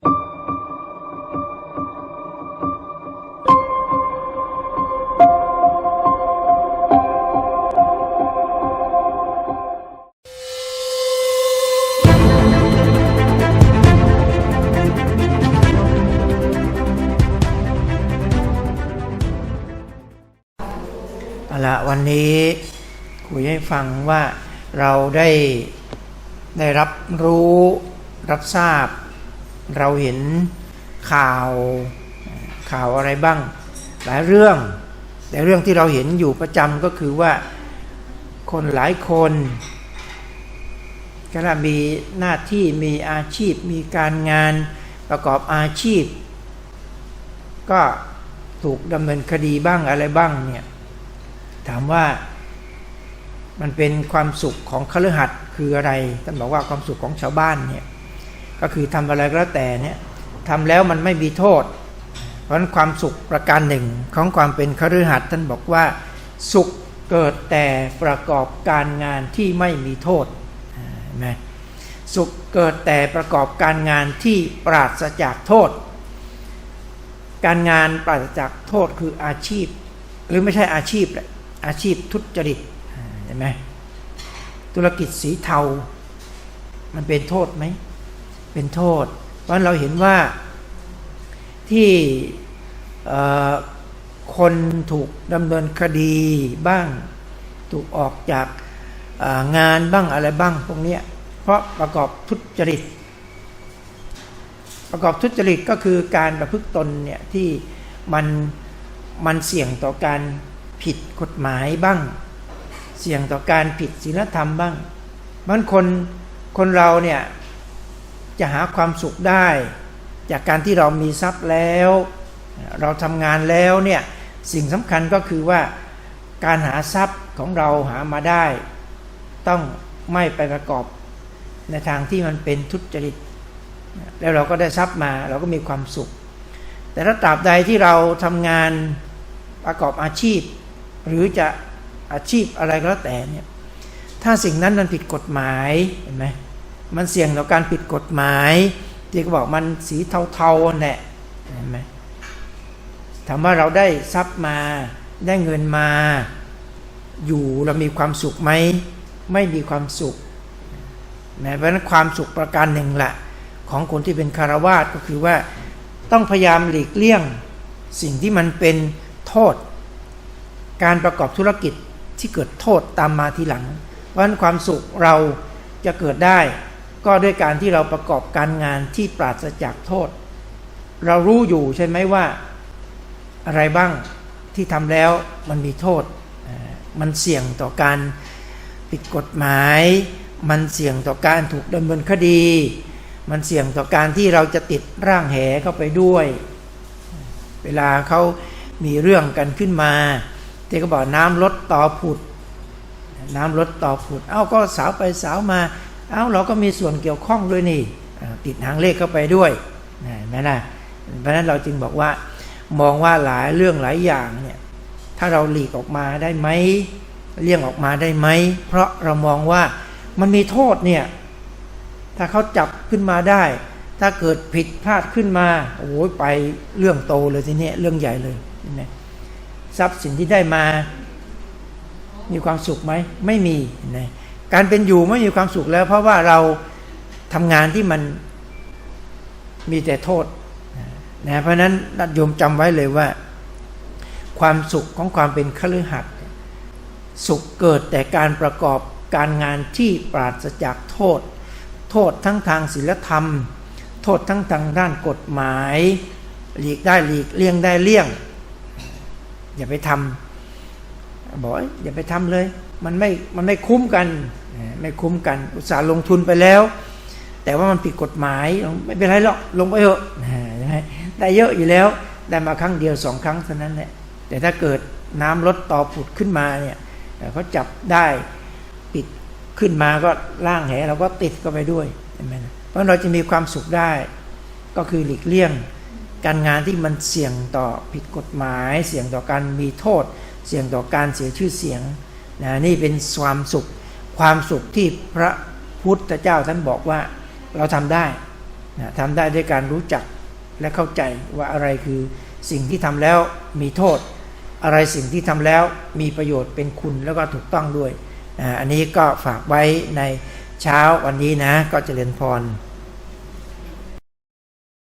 เอาละวันนี้คุยให้ฟังว่าเราได้ได้รับรู้รับทราบ เราเห็นข่าวข่าวอะไรบ้าง หลายเรื่อง แต่เรื่องที่เราเห็นอยู่ประจำก็คือว่าคนหลายคนก็มีหน้าที่มีอาชีพมีการงานประกอบอาชีพ ก็ถูกดำเนินคดีบ้างอะไรบ้างเนี่ยถามว่ามันเป็นความสุขของคฤหัสถ์คืออะไรท่านบอกว่าความสุขของชาวบ้านเนี่ย ก็คือทำอะไรก็แล้วแต่เนี่ยทำแล้วมันไม่มีโทษ เพราะนั้นความสุขประการหนึ่งของความเป็นคฤหัสถ์ท่านบอกว่า สุขเกิดแต่ประกอบการงานที่ไม่มีโทษเห็นไหมสุขเกิดแต่ประกอบการงานที่ปราศจากโทษ การงานปราศจากโทษคืออาชีพ หรือไม่ใช่อาชีพแหละอาชีพทุจริตอ่าเห็นไหมธุรกิจสีเทา มันเป็นโทษไหม เป็นโทษ เพราะเราเห็นว่าที่คนถูกดำเนินคดีบ้าง ถูกออกจากงานบ้างอะไรบ้างพวกนี้เพราะประกอบทุจริต ประกอบทุจริตก็คือการประพฤติตนเนี่ยที่มันมันเสี่ยงต่อการผิดกฎหมายบ้าง เสี่ยงต่อการผิดศีลธรรมบ้างมันคนคนเราเนี่ย จะหาความสุขได้ จากการที่เรามีทรัพย์แล้ว เราทำงานแล้วเนี่ยสิ่งสำคัญก็คือว่าการหาทรัพย์ของเราหามาได้ ต้องไม่ไปประกอบในทางที่มันเป็นทุจริต แล้วเราก็ได้ทรัพย์มาเราก็มีความสุข แต่ถ้าตราบใดที่เราทำงานประกอบอาชีพ หรือจะอาชีพอะไรก็แล้วแต่เนี่ยถ้าสิ่งนั้นมันผิดกฎหมายเห็นไหม มันเสี่ยงต่อการผิดกฎหมายที่เขาบอกมันสีเทาๆแหละเห็นไหมถามว่าเราได้ทรัพย์มาได้เงินมา อยู่เรามีความสุขไหมไม่มีความสุขนะเพราะนั้นความสุขประการหนึ่งละของคนที่เป็นคารวาสก็คือว่าต้องพยายามหลีกเลี่ยง สิ่งที่มันเป็นโทษ การประกอบธุรกิจที่เกิดโทษตามมาทีหลัง เพราะนั้นความสุขเราจะเกิดได้ ก็ด้วยการที่เราประกอบการงานที่ปราศจากโทษ เรารู้อยู่ใช่ไหมว่าอะไรบ้างที่ทำแล้วมันมีโทษ มันเสี่ยงต่อการผิดกฎหมาย มันเสี่ยงต่อการถูกดำเนินคดี มันเสี่ยงต่อการที่เราจะติดร่างแหเข้าไปด้วย เวลาเขามีเรื่องกันขึ้นมาที่เขาบอกน้ำลดต่อผุด น้ำลดต่อผุด เอ้าก็สาวไปสาวมา เอ้าเราก็มีส่วนเกี่ยวข้องด้วยนี่ติดหางเลขเข้าไปด้วยนะนไหมล่ะเพราะนั้นเราจึงบอกว่ามองว่าหลายเรื่องหลายอย่างเนี่ยถ้าเราหลีกออกมาได้ไหมเลี่ยงออกมาได้ไหมเพราะเรามองว่ามันมีโทษเนี่ยถ้าเขาจับขึ้นมาได้ ถ้าเกิดผิดพลาดขึ้นมาโอ้ยไปเรื่องโตเลยทีนี้เรื่องใหญ่เลยเห็นไหมทรัพย์สินที่ได้มา มีความสุขไหมไม่มีเห็นไหม การเป็นอยู่ไม่มีความสุขแล้ว เพราะว่าเราทำงานที่มันมีแต่โทษนะเพราะนั้นนัดโยมจำไว้เลยว่า ความสุขของความเป็นคฤหัสสุขเกิดแต่การประกอบการงานที่ปราศจากโทษ โทษทั้งทางศีลธรรม โทษทั้งทางด้านกฎหมาย หลีกได้หลีกเลี่ยงได้เลี่ยง อย่าไปทำ บอกอย่าไปทำเลย มันไม่มันไม่คุ้มกัน ไม่คุ้มกัน อุตสาห์ลงทุนไปแล้ว แต่ว่ามันผิดกฎหมายไม่เป็นไรหรอกลงไปเถอะใช่ไหมได้เยอะอยู่แล้วได้มาครั้งเดียวสองครั้งเท่านั้นแหละแต่ถ้าเกิดน้ำลดต่อผุดขึ้นมาเนี่ยเขาจับได้ปิดขึ้นมาก็ล่างแหเราก็ติดก็ไปด้วยใช่ไหมเพราะเราจะมีความสุขได้ ก็คือหลีกเลี่ยง การงานที่มันเสี่ยงต่อผิดกฎหมาย เสี่ยงต่อการมีโทษ เสี่ยงต่อการเสียชื่อเสียงนะนี่เป็นความสุขความสุขที่พระพุทธเจ้าท่านบอกว่าเราทำได้นะทำได้ด้วยการรู้จักและเข้าใจว่าอะไรคือสิ่งที่ทำแล้วมีโทษ อะไรสิ่งที่ทำแล้วมีประโยชน์เป็นคุณแล้วก็ถูกต้องด้วย อันนี้ก็ฝากไว้ในเช้าวันนี้นะก็จเจริญพร